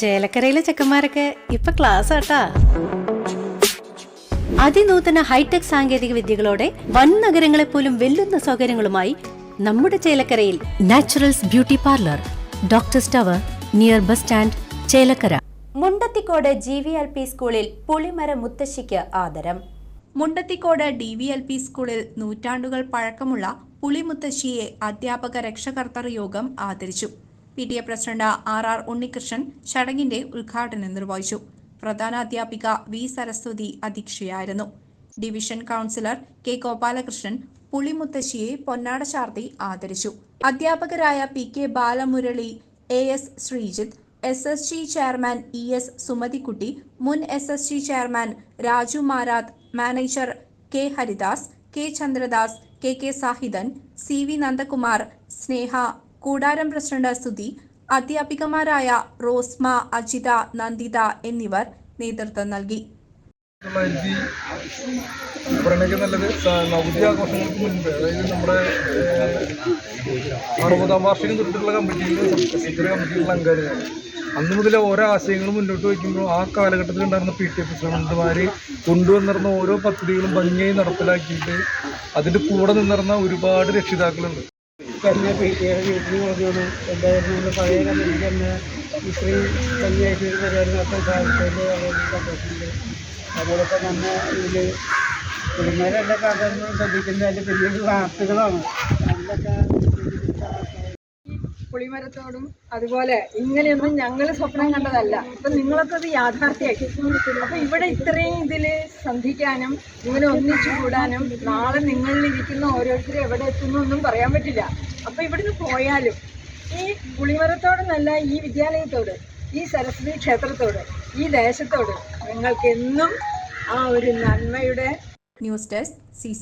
ചേലക്കരയിലെ ചെക്കന്മാരൊക്കെ ഇപ്പൊ ക്ലാസ് ആട്ടാ. അതിനൂതന ഹൈടെക് സാങ്കേതിക വിദ്യകളോടെ വൻ നഗരങ്ങളെ പോലും വെല്ലുന്ന സൗകര്യങ്ങളുമായി നമ്മുടെ ചേലക്കരയിൽ Naturals beauty parlour doctor tower near bus stand Chelakkara. Mundathikode G V L P സ്കൂളിൽ പുളിമര മുത്തശ്ശിക്ക് ആദരം. Mundathikode D V L P സ്കൂളിൽ നൂറ്റാണ്ടുകൾ പഴക്കമുള്ള പുളിമുത്തശ്ശിയെ അധ്യാപക രക്ഷകർത്തർ യോഗം ആദരിച്ചു. P T A president R R Unnikrishnan ചടങ്ങിന്റെ ഉദ്ഘാടനം നിർവഹിച്ചു. പ്രധാന അധ്യാപിക വി സരസ്വതി അധ്യക്ഷയായിരുന്നു. ഡിവിഷൻ കൗൺസിലർ കെ ഗോപാലകൃഷ്ണൻ പുളിമുത്തശ്ശിയെ പൊന്നാട ചാർത്തി ആദരിച്ചു. അധ്യാപകരായ P K Balamurali A S Sreejith S S G chairman E S Sumathikutty മുൻ S S G chairman Raju Marath manager K Haridas K Chandradas K K Sahidan C V Nandakumar Sneha Koodaram president Sudhi അധ്യാപികമാരായ Rosma Ajitha Nanditha എന്നിവർ നേതൃത്വം നൽകി. സ- നവതി ആഘോഷങ്ങൾക്ക് മുൻപ് അതായത് നമ്മുടെ അറുപതാം വാർഷികം തൊട്ടിട്ടുള്ള കമ്മിറ്റിയിൽ സെക്രട്ടറി കമ്മിറ്റിയിലുള്ള അംഗമാണ് അന്ന് മുതൽ ഓരോ ആശയങ്ങൾ മുന്നോട്ട് വയ്ക്കുമ്പോൾ ആ കാലഘട്ടത്തിൽ ഉണ്ടായിരുന്ന പി ടി എ പ്രസിഡന്റുമാർ കൊണ്ടുവന്നിരുന്ന ഓരോ പദ്ധതികളും ഭംഗിയായി നടപ്പിലാക്കിയിട്ട് അതിന്റെ കൂടെ നിന്നിരുന്ന ഒരുപാട് രക്ഷിതാക്കളുണ്ട്. തന്നെ പി ടി എയുടെ മീറ്റിംഗ് പറഞ്ഞോളൂ. എന്തായിരുന്നു നമ്മുടെ പഴയ കമ്മിറ്റി തന്നെ ഇത്രയും ഭംഗിയായിട്ട് ഒരു പരിപാടി നടത്താൻ സാധിച്ചതിൽ വളരെ സന്തോഷമുണ്ട്. അതുപോലൊക്കെ തന്നെ ഇതിൽ കുടുംബരെല്ലാം കഥകളും ശ്രദ്ധിക്കുന്നത് അതിന്റെ പിന്നീട് വാർത്തകളാണ്. അതിലൊക്കെ പുളിമരത്തോടും അതുപോലെ ഇങ്ങനെയൊന്നും ഞങ്ങൾ സ്വപ്നം കണ്ടതല്ല. അപ്പൊ നിങ്ങളൊക്കെ അത് യാഥാർത്ഥ്യമാക്കി അപ്പൊ ഇവിടെ ഇത്രയും ഇതിൽ സന്ധിക്കാനും ഇങ്ങനെ ഒന്നിച്ചു കൂടാനും നാളെ നിങ്ങളിലിരിക്കുന്ന ഓരോരുത്തരും എവിടെ എത്തുന്നു ഒന്നും പറയാൻ പറ്റില്ല. അപ്പൊ ഇവിടുന്ന് പോയാലും ഈ പുളിമരത്തോടെന്നല്ല ഈ വിദ്യാലയത്തോട് ഈ സരസ്വതി ക്ഷേത്രത്തോട് ഈ ദേശത്തോട് നിങ്ങൾക്ക് എന്നും ആ ഒരു നന്മയുടെ ന്യൂസ് ഡെസ്ക് സി